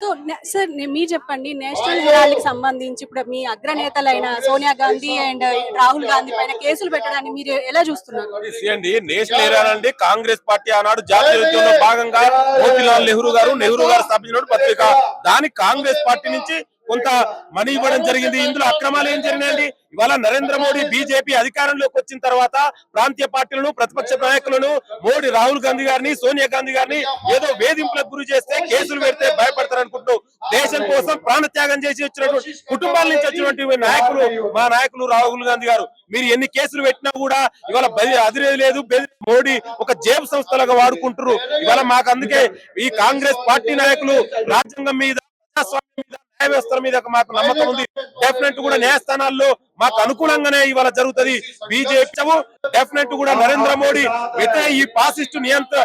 So నే- sir మీరు చెప్పండి నేషనల్ హెరాల్డ్కి సంబంధించి ఇప్పుడు మీ అగ్రనేతలైన సోనియా గాంధీ అండ్ రాహుల్ గాంధీ పైన కేసులు పెట్టడాన్ని మీరు ఎలా చూస్తున్నారు? నేషనల్ ఏరియా అండి కాంగ్రెస్ పార్టీ ఆనాడు జాతీయ ఉద్యమంలో భాగంగా మోతీలాల్ నెహ్రూ గారు నెహ్రూ గారు స్థాపించిన పత్రిక. దానికి కాంగ్రెస్ పార్టీ నుంచి కొంత మనీ ఇవ్వడం జరిగింది. ఇందులో అక్రమాలు ఏం జరిగినాయండి? ఇవాళ నరేంద్ర మోడీ బీజేపీ అధికారంలోకి వచ్చిన తర్వాత ప్రాంతీయ పార్టీలను ప్రతిపక్ష నాయకులను మోడీ రాహుల్ గాంధీ గారిని సోనియా గాంధీ గారిని ఏదో వేధింపులకు గురి చేస్తే కేసులు పెడితే భయపడతారు అనుకుంటూ దేశం కోసం ప్రాణత్యాగం చేసి వచ్చినటువంటి కుటుంబాల నుంచి వచ్చినటువంటి నాయకులు మా నాయకులు రాహుల్ గాంధీ గారు. మీరు ఎన్ని కేసులు పెట్టినా కూడా ఇవాళ బది అదిరేది లేదు. మోడీ ఒక జేబు సంస్థలుగా వాడుకుంటారు ఇవాళ మాకు అందుకే ఈ కాంగ్రెస్ పార్టీ నాయకులు రాజ్యాంగం మీద ప్రజాస్వామ్యం మీద న్యాయ వ్యవస్థల మీద మాకు నమ్మకం ఉంది. డెఫినెట్ కూడా న్యాయస్థానాల్లో మాకు అనుకూలంగానే ఇవాళ జరుగుతుంది. బీజేపీ డెఫినెట్ కూడా నరేంద్ర మోడీ వ్యతిరేక ఈ పాసిస్ట్ నియంత్ర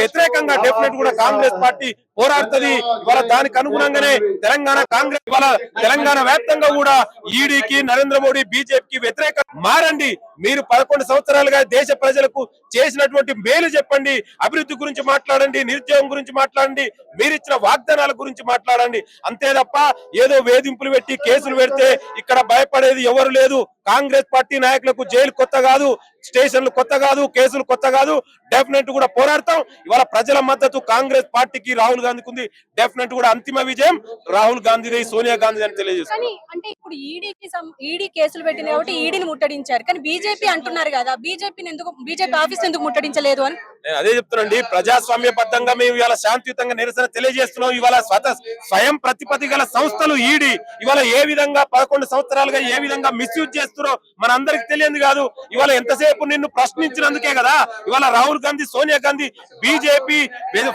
వ్యతిరేకంగా డెఫినెట్ కూడా కాంగ్రెస్ పార్టీ పోరాడుతుంది. ఇవాళ దానికి అనుగుణంగానే తెలంగాణ కాంగ్రెస్ ఇవాళ తెలంగాణ వ్యాప్తంగా కూడా ఈడీకి నరేంద్ర మోడీ బీజేపీకి వ్యతిరేక మారండి. మీరు పదకొండు సంవత్సరాలుగా దేశ ప్రజలకు చేసినటువంటి మేలు చెప్పండి. అభివృద్ధి గురించి మాట్లాడండి నిరుద్యోగం గురించి మాట్లాడండి మీరిచ్చిన వాగ్దానాల గురించి మాట్లాడండి. అంతే తప్ప ఏదో వేధింపులు పెట్టి కేసులు పెడితే ఇక్కడ భయపడేది ఎవరు లేదు. కాంగ్రెస్ పార్టీ నాయకులకు జైలు కొత్త కాదు స్టేషన్లు కొత్త కాదు కేసులు కొత్త కాదు. డెఫినెట్ కూడా పోరాడతాం. ఇవాళ ప్రజల మద్దతు కాంగ్రెస్ పార్టీకి రాహుల్ గాంధీకి ఉంది. డెఫినెట్ కూడా అంతిమ విజయం రాహుల్ గాంధీది సోనియా గాంధీ అని తెలియజేస్తుంది అంటే ఇప్పుడు ఈడీకి ఈడీ కేసులు పెట్టింది కాబట్టి ఈడీని ముట్టడించారు. కానీ బీజేపీ అంటున్నారు కదా బీజేపీని ఎందుకు బీజేపీ ఆఫీస్ ఎందుకు ముట్టడించలేదు అని? నేను అదే చెప్తున్నాండి ప్రజాస్వామ్యబద్ధంగా మేము ఇవాళ శాంతియుతంగా నిరసన తెలియజేస్తున్నాం. ఇవాళ స్వత స్వయం ప్రతిపత్తి గల సంస్థలు ఈడి ఇవాళ ఏ విధంగా పదకొండు సంవత్సరాలుగా ఏ విధంగా మిస్యూజ్ చేస్తున్నారో మన అందరికి తెలియదు కాదు. ఇవాళ ఎంతసేపు నిన్ను ప్రశ్నించినందుకే కదా ఇవాళ రాహుల్ గాంధీ సోనియా గాంధీ బీజేపీ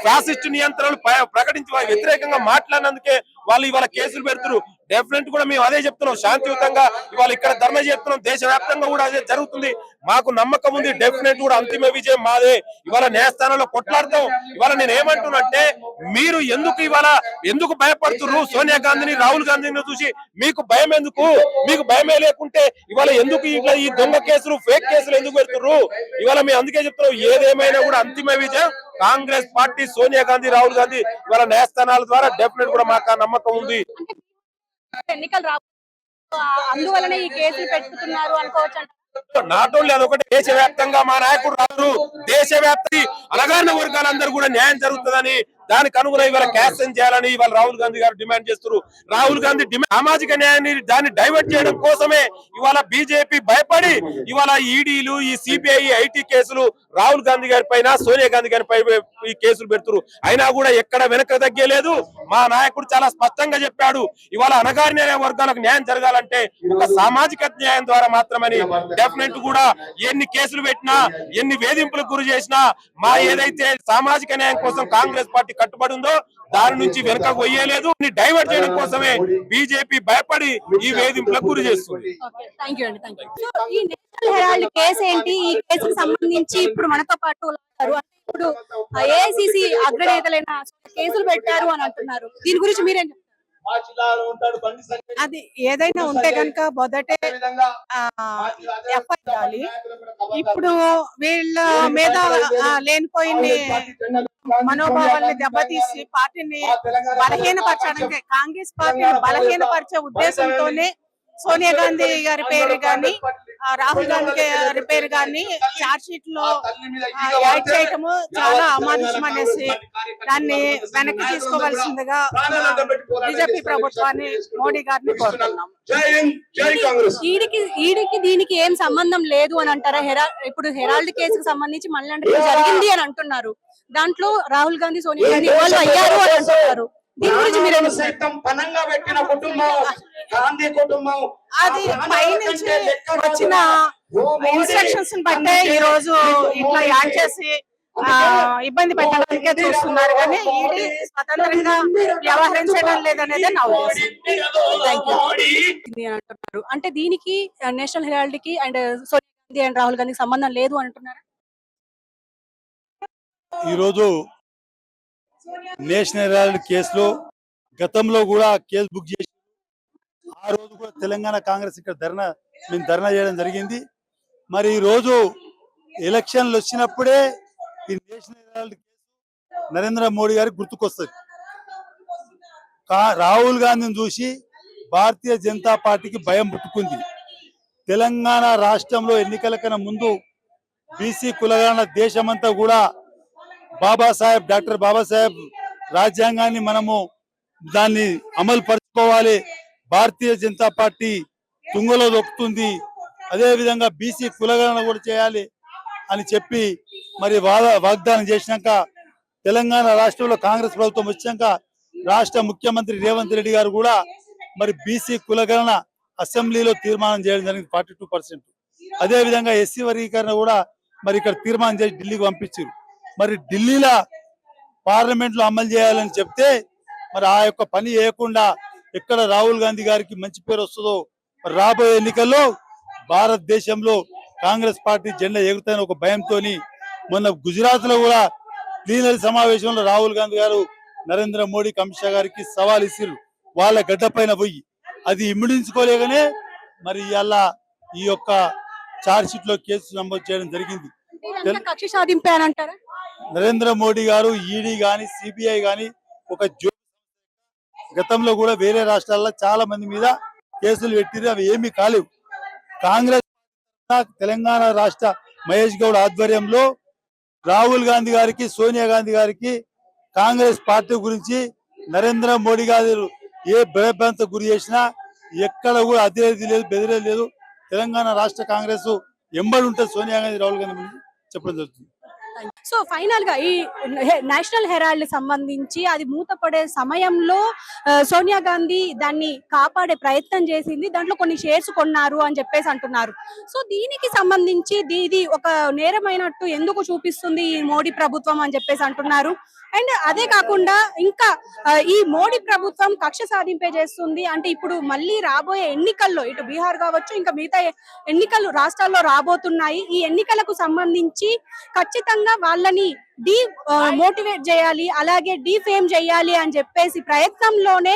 ఫాసిస్ట్ నియంత్రణలు ప్రకటించి వ్యతిరేకంగా మాట్లాడినందుకే వాళ్ళు ఇవాళ కేసులు పెడుతున్నారు. డెఫినెట్ కూడా మేము అదే చెప్తున్నాం. శాంతియుతంగా ఇవాళ ఇక్కడ ధర్నా చేస్తున్నాం. దేశవ్యాప్తంగా కూడా అదే జరుగుతుంది. మాకు నమ్మకం ఉంది. డెఫినెట్ కూడా అంతిమ విజయం మాదే. ఇవాళ న్యాయస్థానంలో కొట్లాడతాం. ఇవాళ నేను ఏమంటున్నంటే మీరు ఎందుకు ఇవాళ ఎందుకు భయపడుతున్నారు? సోనియా గాంధీని రాహుల్ గాంధీని చూసి మీకు భయం ఎందుకు? మీకు భయమే లేకుంటే ఇవాళ ఎందుకు ఇట్లా ఈ దొంగ కేసులు ఫేక్ కేసులు ఎందుకు పెడుతున్నారు? ఇవాళ మేము అందుకే చెప్తున్నాం. ఏదేమైనా కూడా అంతిమ విజయం. కాంగ్రెస్ పార్టీ సోనియా గాంధీ రాహుల్ గాంధీ ఇవాళ న్యాయస్థానాల ద్వారా డెఫినెట్ కూడా మాకు నమ్మకం ఉంది. ఎన్నికలు రావు. అందువలన ఈ కేసులు పెట్టుతున్నారు అనుకోవచ్చు నాట్ ఓన్లీ అదొకటి దేశవ్యాప్తంగా మా నాయకుడు రాదు దేశవ్యాప్తి అలగారిన వర్గాలందరూ కూడా న్యాయం జరుగుతుందని దానికి అనుగుణ ఇవాళ క్యాన్సల్ చేయాలని ఇవాళ రాహుల్ గాంధీ గారు డిమాండ్ చేస్తున్నారు. రాహుల్ గాంధీ డిమాండ్ సామాజిక న్యాయాన్ని దాన్ని డైవర్ట్ చేయడం కోసమే ఇవాళ బీజేపీ భయపడి ఇవాళ ఈడీలు ఈ సిబిఐ ఐటీ కేసులు రాహుల్ గాంధీ గారి పైన సోనియా గాంధీ గారి పై ఈ కేసులు పెడుతున్నారు. అయినా కూడా ఎక్కడ వెనక తగ్గలేదు. మా నాయకుడు చాలా స్పష్టంగా చెప్పాడు. ఇవాళ అనగారిన వర్గాలకు న్యాయం జరగాలంటే ఒక సామాజిక న్యాయం ద్వారా మాత్రమని డెఫినెట్ కూడా ఎన్ని కేసులు పెట్టినా ఎన్ని వేధింపులకు గురి చేసినా మా ఏదైతే సామాజిక న్యాయం కోసం కాంగ్రెస్ పార్టీ కట్టుబడి ఉందో దాని నుంచి వెనుకకు పోయేలేదు డైవర్ట్ చేయడం కోసమే బీజేపీ భయపడి ఈ వేధింపులకు గురి చేస్తుంది. ఈ నేషనల్ హెరాల్డ్ కేసు ఏంటి? ఈ కేసుకు సంబంధించి ఇప్పుడు మనతో పాటు ఇప్పుడు ఏఐసిసి అగ్రనేతలైన కేసులు పెట్టారు అని అంటున్నారు. దీని గురించి మీరేం చెప్తారు? అది ఏదైనా ఉంటే కనుక మొదటే ఎఫ్ఐ ఇవ్వాలి ఇప్పుడు వీళ్ళ మీద ఆ, లేనిపోయిన మనోభావాల్ని దెబ్బతీసి పార్టీని బలహీనపరచడానికి కాంగ్రెస్ పార్టీని బలహీనపరిచే ఉద్దేశంతోనే సోనియా గాంధీ గారి పేరు గాని రాహుల్ గాంధీ గారి పేరు గాని చార్జ్ షీట్లో యాడ్ చేయటము చాలా అమానుషం అనేసి దాన్ని వెనక్కి తీసుకోవాల్సిందిగా బీజేపీ ప్రభుత్వాన్ని మోడీ గారిని కోరుతున్నాం ఈడికి ఈడికి దీనికి ఏం సంబంధం లేదు అని అంటారా? హెరా ఇప్పుడు హెరాల్డ్ కేసుకు సంబంధించి మళ్ళీ అంటే జరిగింది అని అంటున్నారు. దాంట్లో రాహుల్ గాంధీ సోనియా గాంధీ ఇన్వాల్వ్ అయ్యారు అని అంటున్నారు. దీని గురించి మీరేం? సైతం పనంగా పెట్టిన కుటుంబం గాంధీ కుటుంబం. అది పైనుంచి వచ్చిన ఇన్స్ట్రక్షన్స్ బట్టే ఈ రోజు ఇట్లా యాడ్ చేసి ఆ, ఇబ్బంది పెట్టడానికే చూస్తున్నారు కానీ ఈడీ స్వతంత్రంగా వ్యవహరించడం లేదనేదే నా ఉద్దేశం. అంటున్నారు. అంటే దీనికి నేషనల్ హెరాల్డ్కి అండ్ సోనియా గాంధీ అండ్ రాహుల్ గాంధీకి సంబంధం లేదు అంటున్నారు? ఈరోజు నేషనల్ హెరాల్డ్ కేసులో గతంలో కూడా కేసు బుక్ చేసి ఆ రోజు కూడా తెలంగాణ కాంగ్రెస్ ఇక్కడ ధర్నా మేము ధర్నా చేయడం జరిగింది. మరి ఈ రోజు ఎలక్షన్లు వచ్చినప్పుడే ఈ National Herald case Narendra Modi గారికి గుర్తుకొస్తుంది. కా- రాహుల్ గాంధీని చూసి భారతీయ జనతా పార్టీకి భయం పుట్టుకుంది. తెలంగాణ రాష్ట్రంలో ఎన్నికల కన్నా ముందు బీసీ కులగాన దేశమంతా కూడా బాబాసాహెబ్ డాక్టర్ బాబాసాహెబ్ రాజ్యాంగాన్ని మనము దాన్ని అమలు పరుచుకోవాలి. భారతీయ జనతా పార్టీ తుంగలో దొక్కుతుంది. అదే విధంగా బీసీ కులగణన కూడా చేయాలి అని చెప్పి మరి వాగ్దానం చేసినాక తెలంగాణ రాష్ట్రంలో కాంగ్రెస్ ప్రభుత్వం వచ్చాక రాష్ట్ర ముఖ్యమంత్రి రేవంత్ రెడ్డి గారు కూడా మరి బీసీ కులగణన అసెంబ్లీలో తీర్మానం చేయడం జరిగింది ఫార్టీ టూ పర్సెంట్. అదే విధంగా ఎస్సీ వర్గీకరణ కూడా మరి ఇక్కడ తీర్మానం చేసి ఢిల్లీకి పంపించారు. మరి ఢిల్లీలో పార్లమెంట్లో అమలు చేయాలని చెప్తే మరి ఆ యొక్క పని చేయకుండా ఎక్కడ రాహుల్ గాంధీ గారికి మంచి పేరు వస్తుందో రాబోయే ఎన్నికల్లో భారతదేశంలో కాంగ్రెస్ పార్టీ జెండా ఎగురుతాయని ఒక భయంతో మొన్న గుజరాత్లో కూడా ప్లీనరీ సమావేశంలో రాహుల్ గాంధీ గారు నరేంద్ర మోడీ అమిత్ షా గారికి సవాల్ ఇసిరు వాళ్ళ గడ్డ పైన పోయి. అది ఇమిడించుకోలేగానే మరి ఇలా ఈ యొక్క చార్జ్ షీట్లో కేసు నమోదు చేయడం జరిగింది. కక్ష సాధింపే నరేంద్ర మోడీ గారు ఈడీ గాని సిబిఐ గాని ఒక జో గతంలో కూడా వేరే రాష్ట్రాల్లో చాలా మంది మీద కేసులు పెట్టిరు అవి ఏమీ కాలేవు. కాంగ్రెస్ తెలంగాణ రాష్ట్ర మహేష్ గౌడ్ ఆధ్వర్యంలో రాహుల్ గాంధీ గారికి సోనియా గాంధీ గారికి కాంగ్రెస్ పార్టీ గురించి నరేంద్ర మోడీ గారు ఏ భయభ్రాంత గురి చేసినా ఎక్కడ కూడా అతిరేది లేదు బెదిరేది లేదు. తెలంగాణ రాష్ట్ర కాంగ్రెస్ ఎంబడి ఉంటుంది సోనియా గాంధీ రాహుల్ గాంధీ చెప్పడం జరుగుతుంది. సో ఫైనల్గా ఈ హె- నేషనల్ హెరాల్డ్ సంబంధించి అది మూతపడే సమయంలో సోనియా గాంధీ దాన్ని కాపాడే ప్రయత్నం చేసింది. దాంట్లో కొన్ని షేర్స్ కొన్నారు అని చెప్పేసి అంటున్నారు. సో దీనికి సంబంధించి ఇది ఒక నేరమైనట్టు ఎందుకు చూపిస్తుంది ఈ మోడీ ప్రభుత్వం అని చెప్పేసి అంటున్నారు. అండ్ అదే కాకుండా ఇంకా ఈ మోడీ ప్రభుత్వం కక్ష సాధింపే చేస్తుంది. అంటే ఇప్పుడు మళ్ళీ రాబోయే ఎన్నికల్లో ఇటు బీహార్ కావచ్చు ఇంకా మిగతా ఎన్నికలు రాష్ట్రాల్లో రాబోతున్నాయి. ఈ ఎన్నికలకు సంబంధించి ఖచ్చితంగా వాళ్ళని డీ మోటివేట్ చేయాలి అలాగే డీఫేమ్ చేయాలి అని చెప్పేసి ప్రయత్నంలోనే